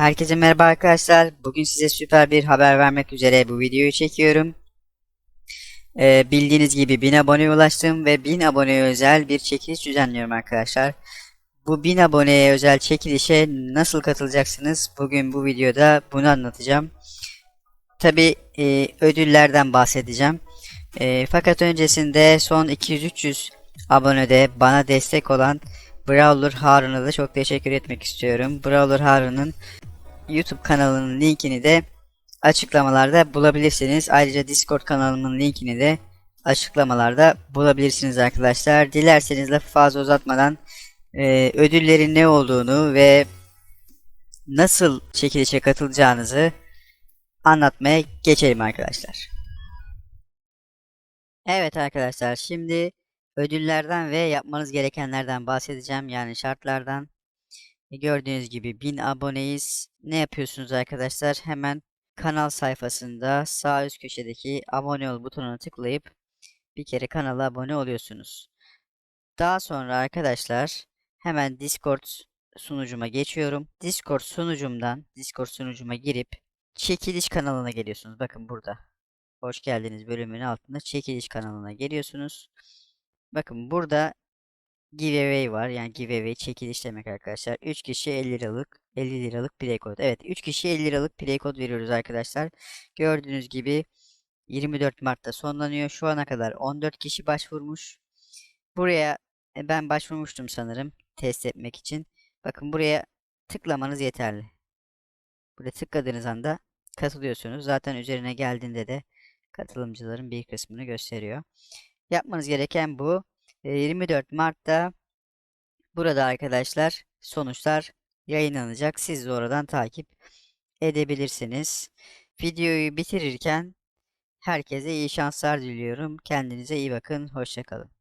Herkese merhaba arkadaşlar. Bugün size süper bir haber vermek üzere bu videoyu çekiyorum. Ee, bildiğiniz gibi 1000 aboneye ulaştım ve 1000 aboneye özel bir çekiliş düzenliyorum arkadaşlar. Bu 1000 aboneye özel çekilişe nasıl katılacaksınız? Bugün bu videoda bunu anlatacağım. Tabi e, ödüllerden bahsedeceğim. E, fakat öncesinde son 200-300 abonede bana destek olan Brawler Harun'a da çok teşekkür etmek istiyorum. Brawler Harun'un YouTube kanalının linkini de açıklamalarda bulabilirsiniz. Ayrıca Discord kanalımın linkini de açıklamalarda bulabilirsiniz arkadaşlar. Dilerseniz lafı fazla uzatmadan e, ödüllerin ne olduğunu ve nasıl çekilişe katılacağınızı anlatmaya geçelim arkadaşlar. Evet arkadaşlar şimdi ödüllerden ve yapmanız gerekenlerden bahsedeceğim yani şartlardan. Gördüğünüz gibi 1000 aboneyiz. Ne yapıyorsunuz arkadaşlar? Hemen kanal sayfasında sağ üst köşedeki abone ol butonuna tıklayıp bir kere kanala abone oluyorsunuz. Daha sonra arkadaşlar hemen Discord sunucuma geçiyorum. Discord sunucumdan Discord sunucuma girip çekiliş kanalına geliyorsunuz. Bakın burada. Hoş geldiniz bölümünün altında çekiliş kanalına geliyorsunuz. Bakın burada giveaway var. Yani giveaway çekiliş demek arkadaşlar. 3 kişi 50 liralık 50 liralık play code. Evet 3 kişi 50 liralık play code veriyoruz arkadaşlar. Gördüğünüz gibi 24 Mart'ta sonlanıyor. Şu ana kadar 14 kişi başvurmuş. Buraya e, ben başvurmuştum sanırım test etmek için. Bakın buraya tıklamanız yeterli. Buraya tıkladığınız anda katılıyorsunuz. Zaten üzerine geldiğinde de katılımcıların bir kısmını gösteriyor. Yapmanız gereken bu. E, 24 Mart'ta burada arkadaşlar sonuçlar yayınlanacak. Siz de oradan takip edebilirsiniz. Videoyu bitirirken herkese iyi şanslar diliyorum. Kendinize iyi bakın. Hoşçakalın.